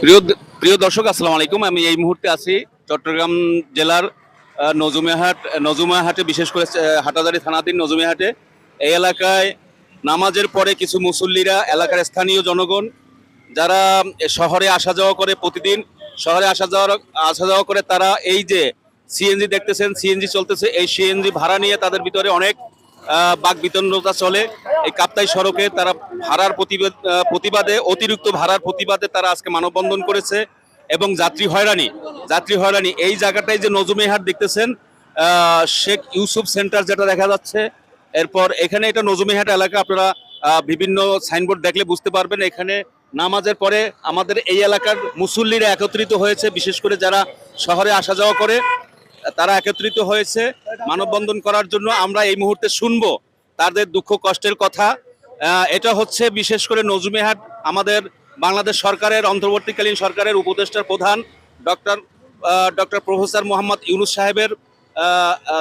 প্রিয় প্রিয় দর্শক আসসালামু আলাইকুম। আমি এই মুহূর্তে আছি চট্টগ্রাম জেলার নজুমিয়াহাট নজুমিয়াহাটে বিশেষ করে আহ, হাটাজারি থানাধীন নজুমিয়াহাটে। এই এলাকায় নামাজের পরে কিছু মুসল্লিরা এলাকার স্থানীয় জনগণ যারা শহরে আসা যাওয়া করে প্রতিদিন শহরে আসা যাওয়ার আসা যাওয়া করে তারা এই যে সিএনজি দেখতেছেন সিএনজি চলতেছে এই সিএনজি ভাড়া নিয়ে তাদের ভিতরে অনেক বাক বিতন্নতা চলে। এই কাপ্তাই সড়কে তারা ভাড়ার প্রতিবাদ অতিরিক্ত ভাড়ার প্রতিবাদে তারা আজকে মানববন্ধন করেছে এবং যাত্রী হয়রানি যাত্রী হয়রানি। এই জায়গাটায় যে নজুমেহাট দেখতেছেন শেখ ইউসুফ সেন্টার যেটা দেখা যাচ্ছে, এরপর এখানে এটা নজুমেহাট এলাকা, আপনারা বিভিন্ন সাইনবোর্ড দেখলে বুঝতে পারবেন, এখানে নামাজের পরে আমাদের এই এলাকার মুসল্লিরা একত্রিত হয়েছে, বিশেষ করে যারা শহরে আসা যাওয়া করে। তারা একত্রিত হয়েছে মানববন্ধন করার জন্য। আমরা এই মুহূর্তে শুনব তাদের দুঃখ কষ্টের কথা। এটা হচ্ছে বিশেষ করে নজুমেহাট আমাদের বাংলাদেশ সরকারের, অন্তর্বর্তীকালীন সরকারের উপদেষ্টার প্রধান doctor doctor professor Mohammad Yunus সাহেবের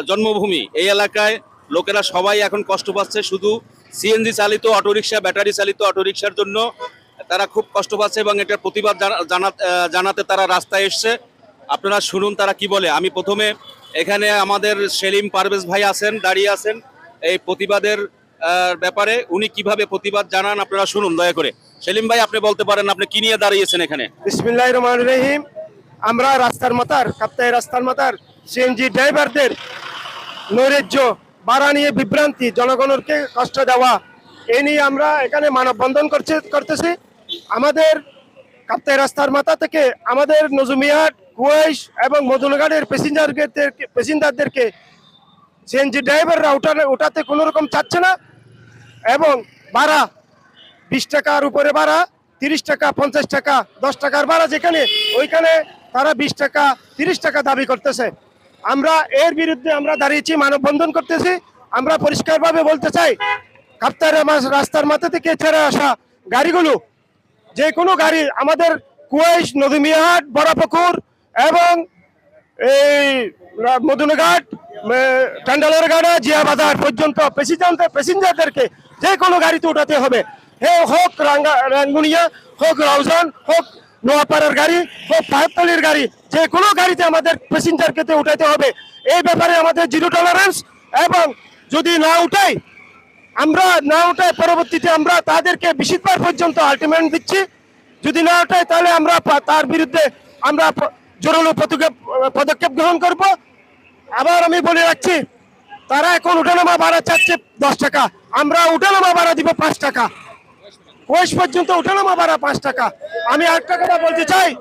জন্মভূমি। এই এলাকায় লোকেরা সবাই এখন কষ্ট পাচ্ছে শুধু সিএনজি চালিত অটোরিকশা, ব্যাটারি চালিত অটোরিকশার জন্য। তারা খুব কষ্ট পাচ্ছে এবং এটার প্রতিবাদ জানা- জানা- জানাতে তারা রাস্তায় এসছে। আপনারা শুনুন তারা কি বলে। আমি প্রথমে এখানে আমাদের সেলিম পারভেজ ভাই আছেন, দাঁড়িয়ে আছেন এই প্রতিবাদের ব্যাপারে। উনি কীভাবে প্রতিবাদ জানান আপনারা শুনুন, দয়া করে। সেলিম ভাই, আপনি বলতে পারেন আপনি কি নিয়ে দাঁড়িয়েছেন এখানে? বিসমিল্লাহ রহমান রহিম। আমরা রাস্তার মাতার, কাপ্তাই রাস্তার মাতার সিএনজি ড্রাইভারদের নৈরাজ্য ভাড়া নিয়ে বিভ্রান্তি, জনগণকে কষ্ট দেওয়া এই নিয়ে আমরা এখানে মানববন্ধন করছে, করতেছি। আমাদের কাপ্তাই রাস্তার মাথা থেকে আমাদের নজুমিয়াট কুয়াইশ এবং মদুনঘাটের প্যাসেঞ্জারদের প্যাসেঞ্জারদেরকে সিএনজি ড্রাইভাররা উঠানে ওঠাতে কোনো রকম চাচ্ছে না। এবং ভাড়া বিশ টাকার উপরে ভাড়া, তিরিশ টাকা, পঞ্চাশ টাকা, দশ টাকার ভাড়া যেখানে, ওইখানে তারা বিশ টাকা, তিরিশ টাকা দাবি করতেছে। আমরা এর বিরুদ্ধে আমরা দাঁড়িয়েছি, মানববন্ধন করতেছি। আমরা পরিষ্কারভাবে বলতে চাই কাপ্তার রাস্তার মাথা থেকে ছেড়ে আসা গাড়িগুলো, যে কোনো গাড়ি, আমাদের কুয়াইশ নদীমিয়াহাট বড়াপুকুর এবং এই মদুনঘাট টান্ডালের গাড়া, জিয়া বাজার পর্যন্ত প্যাসেঞ্জার প্যাসেঞ্জারদেরকে যে কোনো গাড়িতে উঠাতে হবে। হে হোক রাঙ্গা, রাঙ্গুনিয়া, হোক রাউজান, হোক নোয়াপাড়ার গাড়ি, হোক পাহাড়তলির গাড়ি, যে কোনো গাড়িতে আমাদের প্যাসেঞ্জারকে উঠাতে হবে। এই ব্যাপারে আমাদের জিরো টলারেন্স এবং যদি না উঠাই, আমরা না উঠাই, পরবর্তীতে আমরা তাদেরকে বিশিতবার পর্যন্ত আলটিমেট দিচ্ছি। যদি না ওঠায় তাহলে আমরা তার বিরুদ্ধে আমরা জোরালো পদক্ষেপ গ্রহণ করব। আবার আমি বলে রাখছি, তারা এখন উঠানামা ভাড়া চাচ্ছে দশ টাকা। আমরা উঠানামা ভাড়া দিব পাঁচ টাকা। কোষ পর্যন্ত উঠানামা ভাড়া পাঁচ টাকা। আমি আরেকটা কথা বলতে চাই,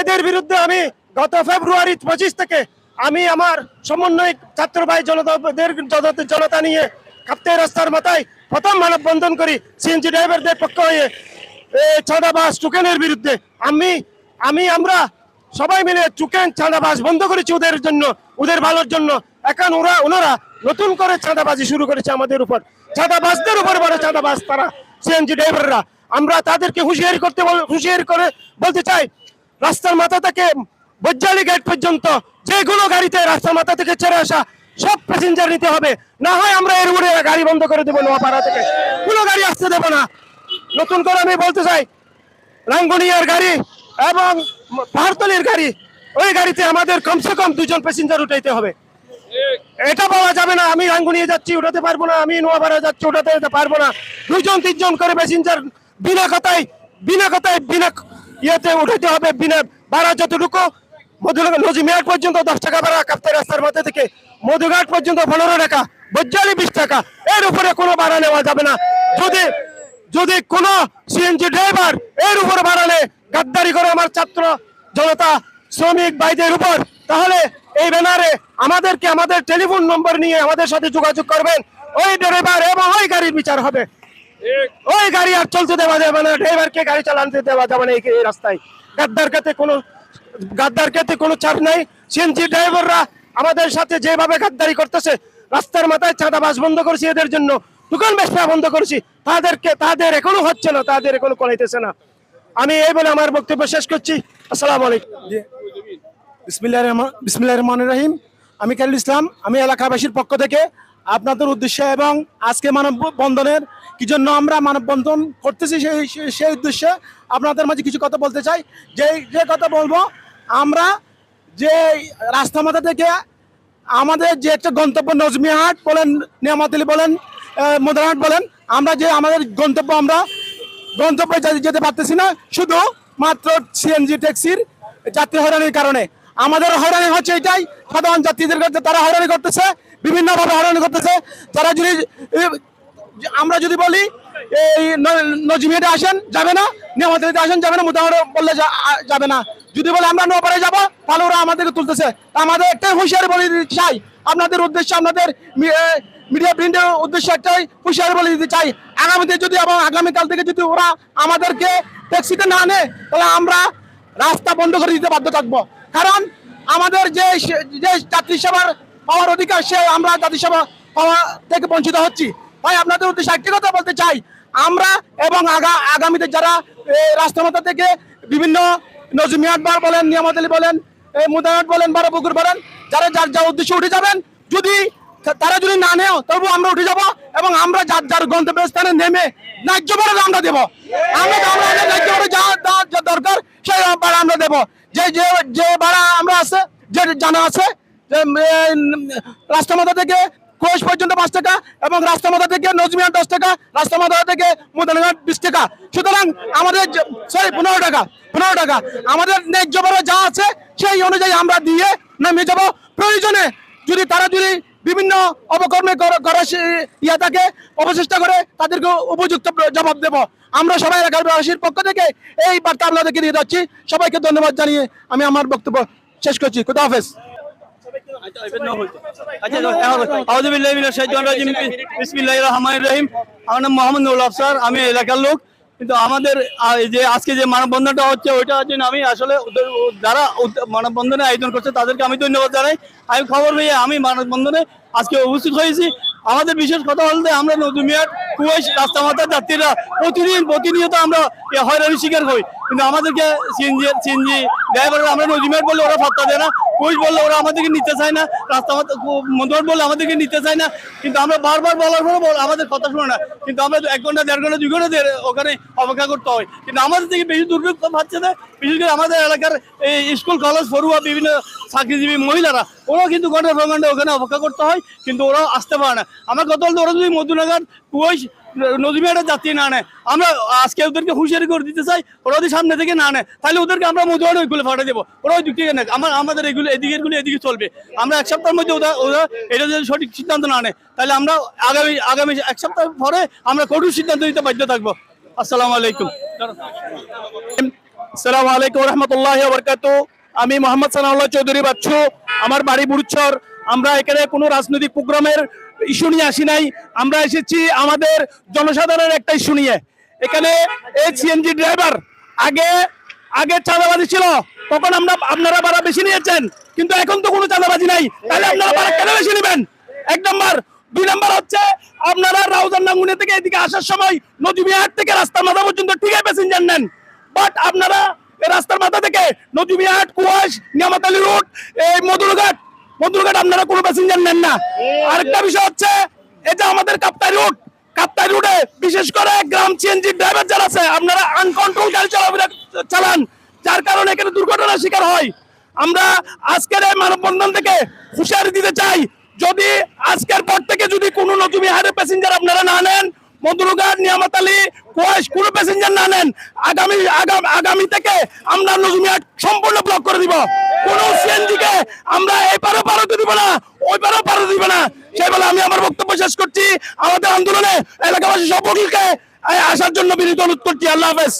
এদের বিরুদ্ধে আমি গত ফেব্রুয়ারি পঁচিশ থেকে আমি আমার সমন্বয় ছাত্র ভাই জনতা- জনতা নিয়ে কাপ্তাই রাস্তার মাথায় প্রথম মানববন্ধন করি, সিএনজি ড্রাইভারদের পক্ষ হয়ে এই চাঁদাবাস টুকেনের বিরুদ্ধে। আমি আমি আমরা সবাই মিলে চুকেন চাঁদাবাজ বন্ধ করেছি ওদের জন্য, ওদের ভালোর জন্য। এখন ওরা, ওনারা নতুন করে চাঁদাবাজি শুরু করেছে আমাদের উপর। চাঁদাবাজদের উপর বড় চাঁদাবাজ তারা, সিএনজি ড্রাইভাররা। আমরা তাদেরকে হুঁশিয়ারি করতে হুঁশিয়ারি করে বলতে চাই, রাস্তার মাথা থেকে বজ্জালি গেট পর্যন্ত যেগুলো গাড়িতে রাস্তার মাথা থেকে ছেড়ে আসা সব প্যাসেঞ্জার নিতে হবে। না হয় আমরা এর উপরে গাড়ি বন্ধ করে দেবো নোয়াপাড়া থেকে। কোনো গাড়ি আসতে দেবো না। নতুন করে আমি বলতে চাই, রাঙ্গুনিয়ার গাড়ি এবং পাহাড়তলির গাড়ি, ওই গাড়িতে আমাদের কমসে কম দুজন প্যাসেঞ্জার উঠাইতে হবে। এটা পাওয়া যাবে না, আমি রাঙ্গুনিয়ে যাচ্ছি, উঠাতে পারব না, আমি নোয়াপাড়া যাচ্ছি, উঠাতে পারব না। দুজন, তিনজন করে প্যাসেঞ্জার বিনা কথায় বিনা কথায়, বিনা ইয়েতে উঠাইতে হবে, বিনা ভাড়া যতটুকু। মধুনগর নজিমিয়াট পর্যন্ত দশ টাকা ভাড়া, কাপ্তাই রাস্তার মাথা থেকে মধুঘাট পর্যন্ত পনেরো টাকা বজ্জালি বিশ টাকা। এর উপরে কোনো ভাড়া নেওয়া যাবে না। যদি যদি কোন সিএনজি ড্রাইভার এর উপর বাড়ালে গাদ্দারি করে আমার ছাত্র জনতা, শ্রমিক ভাইদের উপর। তাহলে এই ব্যানারে আমাদেরকে আমাদের টেলিফোন নম্বর নিয়ে আমাদের সাথে যোগাযোগ করবেন। ওই ড্রাইভার এবং ওই গাড়ির বিচার হবে। ওই গাড়ি আর চলতে দেওয়া যাবে না। ড্রাইভারকে গাড়ি চালাতে দেওয়া যাবে না এই রাস্তায়। গাদ্দার কাতে কোনো গাদ্দার কাতে কোনো ছাড় নাই। সিএনজি ড্রাইভাররা আমাদের সাথে যেভাবে গাদ্দারি করতেছে, রাস্তার মাথায় চাঁদাবাস বন্ধ করেছি এদের জন্য। দোকান ব্যবসা বন্ধ করেছি। তাদেরকে তাদের এখনও হচ্ছে না। তাদের এখনও করাইতেছে না। আমি এই বলে আমার বক্তব্য শেষ করছি। আসসালামু বিসমিল্লাহ রহমান রহিম। আমি কালিল ইসলাম। আমি এলাকাবাসীর পক্ষ থেকে আপনাদের উদ্দেশ্যে এবং আজকে মানব বন্ধনের কি জন্য আমরা মানববন্ধন করতেছি সেই সেই- উদ্দেশ্যে আপনাদের মাঝে কিছু কথা বলতে চাই। যে যে কথা বলব আমরা যে রাস্তা মাথা থেকে আমাদের যে একটা গন্তব্য নজমিয়াহাট বলেন নিয়ামাতলি বলেন আহ, মদনহাট বলেন আমরা যে আমাদের গন্তব্য আমরা গন্তব্যে যেতে- পারতেছি না, শুধু মাত্র সিএনজি ট্যাক্সির যাত্রী হয়রানির কারণে। আমাদের হয়রানি হচ্ছে এটাই, সাধারণ যাত্রীদের কাছে তারা হয়রানি করতেছে, বিভিন্নভাবে হয়রানি করতেছে। তারা যদি আমরা যদি বলি, এই নজিমিয়াতে আসেন, যাবে না নিয়ামতলিতে আসেন, যাবে না মোটামুটি বললে যাবে না। যদি বলে আমরা নোপারে যাব, তাহলে ওরা আমাদেরকে তুলতেছে। আমাদের একটাই হুঁশিয়ারি বলে চাই। আপনাদের উদ্দেশ্যে, আপনাদের মিডিয়া প্রিন্টের উদ্দেশ্যে একটাই, হুঁশিয়ারি বলে দিতে চাই। আগামীতে যদি এবং আগামীকাল থেকে যদি ওরা আমাদেরকে ট্যাক্সিতে না আনে তাহলে আমরা রাস্তা বন্ধ করে দিতে বাধ্য থাকব। কারণ আমাদের যে যে যাত্রী সেবার পাওয়ার অধিকার, সে আমরা যাত্রী সেবা পাওয়া থেকে বঞ্চিত হচ্ছি। তাই আপনাদের উদ্দেশ্যে একটি কথা বলতে চাই। আমরা এবং আগা, আগামীতে যারা এই রাস্তা থেকে বিভিন্ন নজমিয়াট বার বলেন নিয়ামত বলেন মুদাহাট বলেন বারাপুকুর বলেন, যারা যার যা উদ্দেশ্যে উঠে যাবেন, যদি তারা যদি না নেও, তবু আমরা উঠে যাব এবং আমরা যার যার গন্তব্যস্থানে নেমে ন্যায্য ভাড়া আমরা দেবো। আমরা যা যা- দরকার, সেই ভাড়া আমরা দেবো। যে যে যে ভাড়া আমরা আছে, যে জানা আছে, যে রাস্তা থেকে কোষ পর্যন্ত পাঁচ টাকা এবং রাস্তা মাথা থেকে নজমিয়ান দশ টাকা রাস্তা মাথা থেকে মুদানঘাট বিশ টাকা। সুতরাং আমাদের সরি, পনেরো টাকা পনেরো টাকা। আমাদের ন্যায্য ভাড়া যা আছে, সেই অনুযায়ী আমরা দিয়ে নেমে যাব প্রয়োজনে যদি তারা যদি বিভিন্ন অপকর্মে কর- ইয়া থাকে অপচেষ্টা করে তাদেরকে উপযুক্ত জবাব দেব। আমরা সবাই এলাকাবাসীর পক্ষ থেকে এই বার্তা আপনাদেরকে দিয়ে যাচ্ছি। সবাইকে ধন্যবাদ জানিয়ে আমি আমার বক্তব্য শেষ করছি। খুদা হাফেজ। রহিম। আমার নাম মোহাম্মদ আফসার। আমি এলাকার লোক। কিন্তু আমাদের যে আজকে যে মানববন্ধনটা হচ্ছে, ওইটা হচ্ছে আমি আসলে যারা মানববন্ধনে আয়োজন করছে, তাদেরকে আমি ধন্যবাদ জানাই। আমি খবর পেয়ে আমি মানববন্ধনে আজকে উপস্থিত হয়েছি। আমাদের বিশেষ কথা বলতে, আমরা নদুমিয়ার কুয়াশ রাস্তা মাথার যাত্রীরা প্রতিদিন, প্রতিনিয়ত আমরা এ হয়রানির শিকার হই। কিন্তু আমাদেরকে সিএনজি সিএনজি ড্রাইভাররা, আমরা নদীমেট বললে ওরা পাত্তা দেয় না কুয়াশ বললে ওরা আমাদেরকে নিতে চায় না রাস্তা মাথা মন্দির বললে আমাদেরকে নিতে চায় না। কিন্তু আমরা বারবার বলার পরে আমাদের কথা শুনে না। কিন্তু আমরা এক ঘণ্টা, দেড় ঘণ্টা, দুই ঘণ্টা ওখানে অপেক্ষা করতে হয়। কিন্তু আমাদের থেকে বেশি দুর্ভোগ পাচ্ছে না, বিশেষ করে আমাদের এলাকার এই স্কুল, কলেজ, পড়ুয়া, বিভিন্ন চাকরিজীবী মহিলারা। ওরাও কিন্তু ঘণ্টা পর ওখানে অপেক্ষা করতে হয়, কিন্তু ওরাও আসতে পারে না। আমার কথা বলতে ওরা যদি মধুনগর কুয়াশ নদীমেটা যাত্রী না নেয় আমরা আজকে ওদেরকে হুঁশিয়ারি করে দিতে চাই, ওরা যদি সামনে থেকে না নেয় তাহলে ওদেরকে আমরা মধুয়ার ওইগুলো ফাটা দেবো। ওরা ওই দিক থেকে নেয় আমার আমাদের এগুলো এদিকেরগুলো এদিকে চলবে। আমরা এক সপ্তাহের মধ্যে ওরা ওরা এটা যদি সঠিক সিদ্ধান্ত না নেয় তাহলে আমরা আগামী আগামী এক সপ্তাহ পরে আমরা কঠোর সিদ্ধান্ত নিতে বাধ্য থাকব। আমি মোহাম্মদ সানাউল্লাহ চৌধুরী বাচ্চু। আমার বাড়ি বুড়ুচ্ছর আমরা এখানে কোনো রাজনৈতিক প্রোগ্রামের ইস্যু নিয়ে আসি নাই। আমরা এসেছি আমাদের জনসাধারণের একটা ইস্যু নিয়ে। এখানে এই সিএনজি ড্রাইভার আগে আগে চাঁদাবাজি ছিল। তখন আমরা, আপনারা ভাড়া বেশি নিয়েছেন। কিন্তু এখন তো কোনো চাঁদাবাজি নাই। তাহলে আপনারা ভাড়া কেন বেশি নেবেন? এক নম্বর দুই নম্বর হচ্ছে, আপনারা রাউজান নাঙ্গুনে থেকে এদিকে আসার সময় নদীবিহাট থেকে রাস্তার মাথা পর্যন্ত ঠিকই প্যাসেঞ্জার নেন। বাট আপনারা রাস্তার মাথা থেকে নদীবিহাট কুয়াশ, নিয়ামত আলী রোড, এই মধুরঘাট মধুরঘাট আপনারা কোনো প্যাসেঞ্জার নেন না। আরেকটা বিষয় হচ্ছে এটা আমাদের কাপ্তাই রুট কাপ্তাই রুটে বিশেষ করে গ্রাম সিএনজি ড্রাইভার যারা আছে, আপনারা আনকন্ট্রোল গাড়ি চালাফেরা, চালান, যার কারণে এখানে দুর্ঘটনার শিকার হয়। আমরা আজকের এই মানববন্ধন থেকে হুঁশিয়ারি দিতে চাই যদি আজকের পর থেকে যদি কোনো নতুন হারে প্যাসেঞ্জার আপনারা না নেন মধুরঘাট নিয়ামত আলী, কোয়াশ, কোনো প্যাসেঞ্জার না নেন, আগামী আগামী থেকে আমরা নজুমিয়াট সম্পূর্ণ ব্লক করে দিব। কোন সিএনজি কে আমরা এই পারে পারতে দিব না ওই পারে পারতে দিব না। সেই বলে আমি আমার বক্তব্য শেষ করছি। আমাদের আন্দোলনে এলাকাবাসী সকলকে আসার জন্য বিনীত অনুরোধ করছি। আল্লাহ হাফেজ।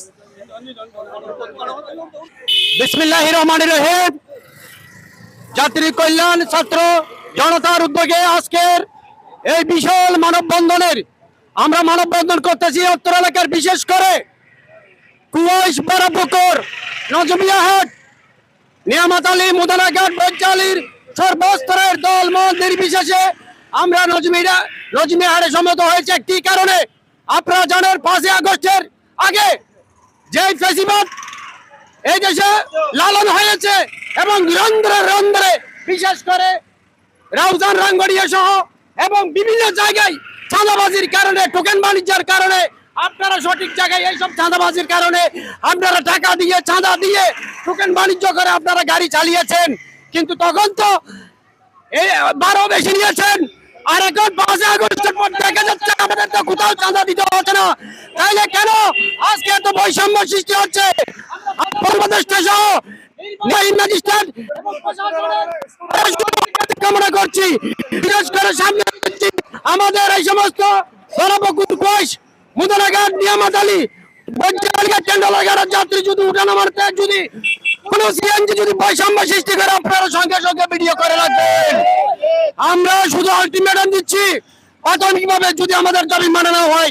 বিসমিল্লাহ রহমান রহিম। যাত্রী কল্যাণ ছাত্র জনতার উদ্যোগে আজকের এই বিশাল মানববন্ধনের, আমরা মানববন্ধন করতেছি উত্তর এলাকার বিশেষ করে কুয়াইশ বারাপুকুর নজমিয়াহাট নিয়ামত আলী মুদানাঘাট বৈচালির সর্বস্তরের দল মত নির্বিশেষে আমরা নজমিরা নজমিয়াহাটে সম্মত হয়েছে। কি কারণে? আপনারা জানেন, পাঁচই আগস্টের আগে যে ফেসিবাদ এই দেশে লালন হয়েছে এবং রন্ধ্রে রন্ধ্রে বিশেষ করে রাউজান রাঙ্গড়িয়া সহ এবং বিভিন্ন জায়গায় চাঁদাবাজির কারণে, টোকেন বাণিজ্যের কারণে, আপনারা সঠিক জায়গায় এইসব চাঁদাবাজির কারণে আপনারা টাকা দিয়ে, চাঁদা দিয়ে টোকেন বাণিজ্য করে আপনারা গাড়ি চালিয়েছেন। কিন্তু তখন তো বারো বেশি নিয়েছেন। আর এখন পাঁচই আগস্টের পর দেখা যাচ্ছে আমাদের তো কোথাও চাঁদা দিতে হচ্ছে না। তাইলে কেন আজকে এত বৈষম্য সৃষ্টি হচ্ছে? উপদেষ্টা সহ ম্যাজিস্ট্রেট কামনা করছি। বিশেষ করে সামনে আমাদের এই সমস্ত যাত্রী যদি যদি যদি বৈষম্য সৃষ্টি করে সঙ্গে সঙ্গে ভিডিও করে আমরা শুধু দিচ্ছি যদি আমাদের দাবি মানে না হয়,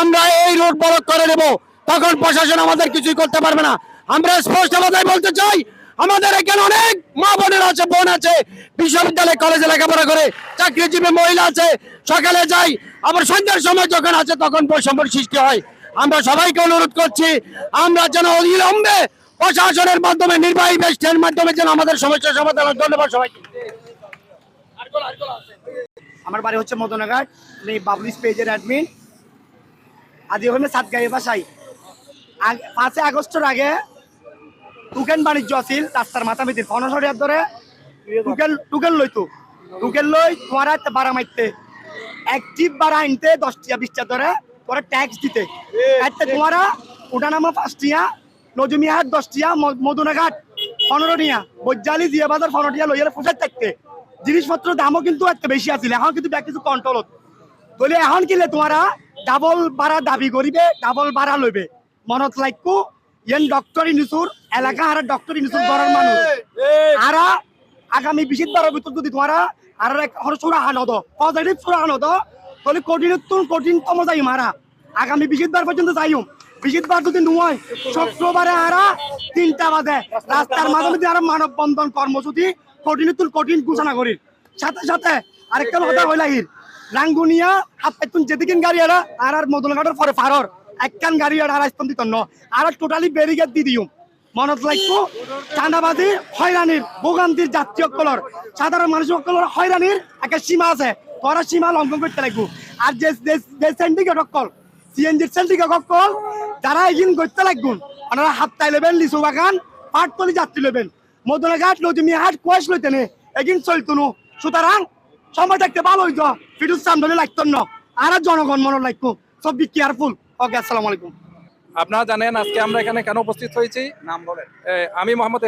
আমরা এই রোড ব্লক করে নেব তখন প্রশাসন আমাদের কিছুই করতে পারবে না। আমরা স্পষ্ট কথাই বলতে চাই আমাদের এখানে অনেক মা বোনের আছে, বোন আছে, বিশ্ববিদ্যালয়, কলেজে লেখাপড়া করে, চাকরিজীবী মহিলা আছে, সকালে যাই, আবার সন্ধ্যার সময় যখন আছে তখন বৈষম্যের সৃষ্টি হয়। আমরা সবাইকে অনুরোধ করছি, আমরা যেন অবিলম্বে প্রশাসনের মাধ্যমে, নির্বাহী বেস্টের মাধ্যমে যেন আমাদের সমস্যার সমাধান। ধন্যবাদ সবাইকে। আমার বাড়ি হচ্ছে মদনাঘাট এই বাবলিস পেজের অ্যাডমিন আজ হলে সাতগাঁয়ে বাসাই পাঁচই আগস্টের আগে টুকেন বাণিজ্য আছিল, রাস্তার মাথা মিতির ফনসরিয়ার ধরে। টুকেন টুকেন লইতো টুকেন লই তোমার বাড়া মারতে এক জিপ বাড়া আনতে দশ টিয়া বিশ টিয়া ধরে পরে ট্যাক্স দিতে। এতে তোমারা উঠানামা পাঁচ টিয়া নজমিয়া হাট দশ টিয়া মদনাঘাট পনেরো টিয়া বৈজালি জিয়া বাজার পনেরো টিয়া লইয়ালে ফুসার থাকতে। জিনিসপত্র দামও কিন্তু একটা বেশি আছিল, এখন কিন্তু কিছু কন্ট্রোলত বলে, এখন কিলে তোমারা ডাবল বাড়া দাবি করিবে ডাবল বাড়া লইবে। মনত লাইকু ইয়েন ডক্টর ইনুসুর এলাকা আর ডক্টর ইনুসুর গড়ের মানুষ। আরা আগামী বিশ বারের ভিতর যদি তোমারা আর এক সুরা আনদ পজিটিভ সুরা আনদ তাহলে কঠিন কঠিনতম যাই মারা আগামী বিশ বার পর্যন্ত যাইম। যদি নয় শুক্রবারে আরা তিনটা বাজে। রাস্তার মাঝে আর মানব বন্ধন কর্মসূচি কঠিন কঠিন ঘোষণা করি সাথে সাথে আরেকটা কথা হইলাহির রাঙ্গুনিয়া পেতুন যেদিকে গাড়ি আরা আর আর মদনঘাটের পরে ফারর একখান গাড়ি আর আর স্তম্ভিত ন আর টোটালি ব্যারিকেড দি দিও। মনত লাগবো চাঁদাবাজি, হয়রানির, ভোগান্তির জাতীয় কলর সাধারণ মানুষের কলর হয়রানির একটা সীমা আছে। তোরা সীমা লঙ্ঘন করতে লাগবো। আর যে যে সেন্ডিকেট কল সিএনজির সেন্ডিকেট কল যারা এগিন করতে লাগবো, ওনারা হাত তাই লেবেন লিচু বাগান, পাটতলি যাত্রী লেবেন মদনাঘাট নদী হাট, কুয়াশ লইতে নে এগিন নো। সুতরাং সময় থাকতে ভালো হইতো ফিটুস চান্দলে লাগতো আর জনগণ মনে লাগতো সব বি কেয়ারফুল ওকে আসসালামু আলাইকুম। আপনারা জানেন আজকে আমরা এখানে কেন উপস্থিত হয়েছি? নাম বলেন। আমি মোহাম্মদ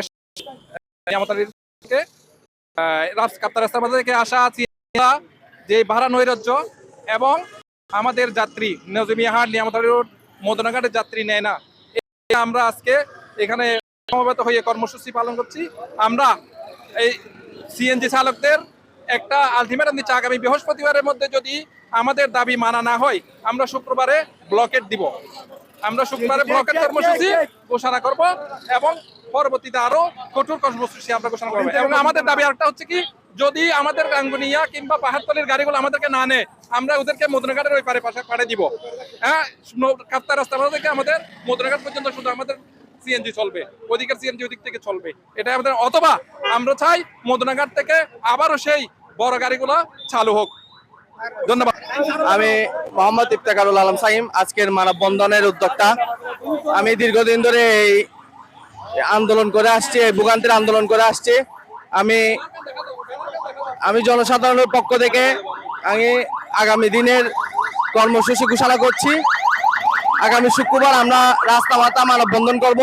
কাপ্তার রাস্তার মধ্যে থেকে আসা আছি যে ভাড়া নৈরাজ্য এবং আমাদের যাত্রী নজমিয়াহাট নিয়ামত আলী রোড মদনাঘাটের যাত্রী নেয় না। আমরা আজকে এখানে সমবেত হয়ে কর্মসূচি পালন করছি। আমরা এই সিএনজি চালকদের একটা আলটিমেটাম দিচ্ছে। আগামী বৃহস্পতিবারের মধ্যে যদি আমাদের দাবি মানা না হয় আমরা শুক্রবারে ব্লকেট দিব। আমরা শুক্রবারে ব্লকের কর্মসূচি ঘোষণা করব এবং পরবর্তীতে আরও কঠোর কর্মসূচি আমরা ঘোষণা করব। এবং আমাদের দাবি আরেকটা হচ্ছে কি যদি আমাদের গাঙ্গুনিয়া কিংবা পাহাড়তলির গাড়িগুলো আমাদেরকে না নেয় আমরা ওদেরকে মদনাঘাটের ওই পারে পাশে পাড়ে দিব। হ্যাঁ কাপ্তার রাস্তা থেকে আমাদের মদনাঘাট পর্যন্ত শুধু আমাদের সিএনজি চলবে ওদিকের সিএনজি ওদিক থেকে চলবে। এটা আমাদের অথবা আমরা চাই মদনাঘাট থেকে আবারও সেই বড় গাড়িগুলো চালু হোক। ধন্যবাদ। আমি মোহাম্মদ ইফতেকারুল আলম সাইম আজকের মানববন্ধনের উদ্যোক্তা। আমি দীর্ঘদিন ধরে এই আন্দোলন করে আসছি, এই ভোগান্তির আন্দোলন করে আসছি। আমি আমি জনসাধারণের পক্ষ থেকে আমি আগামী দিনের কর্মসূচি ঘোষণা করছি। আগামী শুক্রবার আমরা রাস্তা মাতা মানববন্ধন করব।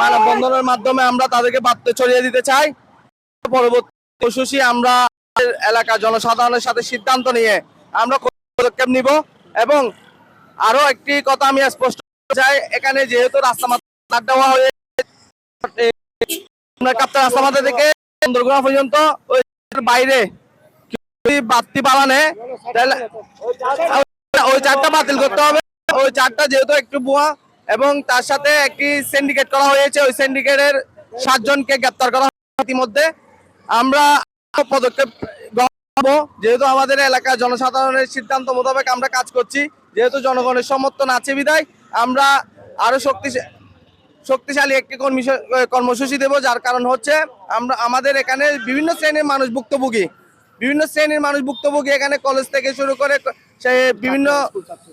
মানববন্ধনের মাধ্যমে আমরা তাদেরকে বার্তা ছড়িয়ে দিতে চাই। পরবর্তী কর্মসূচি আমরা এলাকা জনসাধারণের সাথে সিদ্ধান্ত নিয়ে আমরা পদক্ষেপ নিব এবং আরও একটি কথা আমি স্পষ্ট চাই। এখানে যেহেতু রাস্তা মাথা দেওয়া হয়ে রাস্তা মাথা থেকে চন্দ্রগোনা পর্যন্ত ওই বাইরে বাড়তি বাড়ানে তাহলে ওই চারটা বাতিল করতে হবে। ওই চারটা যেহেতু একটু বুয়া এবং তার সাথে একটি সিন্ডিকেট করা হয়েছে, ওই সিন্ডিকেটের সাতজনকে গ্রেপ্তার করা ইতিমধ্যে। আমরা পদক্ষেপ যেহেতু আমাদের এলাকার জনসাধারণের সিদ্ধান্ত মোতাবেক আমরা কাজ করছি, যেহেতু জনগণের সমর্থন আছে বিদায় আমরা আরও শক্তিশালী শক্তিশালী একটি কর্মী- কর্মসূচি দেব, যার কারণ হচ্ছে আমরা, আমাদের এখানে বিভিন্ন শ্রেণির মানুষ ভুক্তভোগী। বিভিন্ন শ্রেণির মানুষ ভুক্তভোগী এখানে কলেজ থেকে শুরু করে সে বিভিন্ন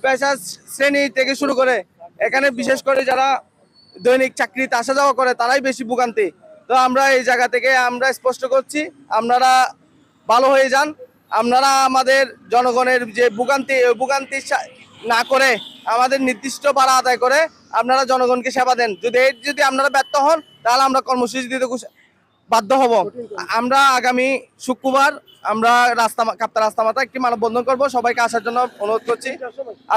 পেশা শ্রেণি থেকে শুরু করে, এখানে বিশেষ করে যারা দৈনিক চাকরিতে আসা যাওয়া করে, তারাই বেশি ভোগান্তি। তো আমরা এই জায়গা থেকে আমরা স্পষ্ট করছি আপনারা ভালো হয়ে যান। আপনারা আমাদের জনগণের যে ভোগান্তি ভোগান্তি না করে আমাদের নির্দিষ্ট ভাড়া আদায় করে আপনারা জনগণকে সেবা দেন। যদি এর যদি আপনারা ব্যর্থ হন তাহলে আমরা কর্মসূচি দিতে বাধ্য হব। আমরা আগামী শুক্রবার আমরা রাস্তা কাপ্তা রাস্তা মাথা একটি মানববন্ধন করব। সবাইকে আসার জন্য অনুরোধ করছি।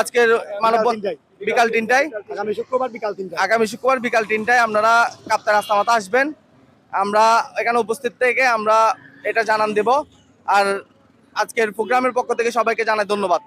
আজকের মানববন্ধন বিকাল তিনটায়। আগামী শুক্রবার বিকাল তিনটা আগামী শুক্রবার বিকাল তিনটায় আপনারা কাপ্তা রাস্তা মাথা আসবেন। আমরা এখানে উপস্থিত থেকে আমরা এটা জানান দেব। আর আজকের প্রোগ্রামের পক্ষ থেকে সবাইকে জানাই ধন্যবাদ।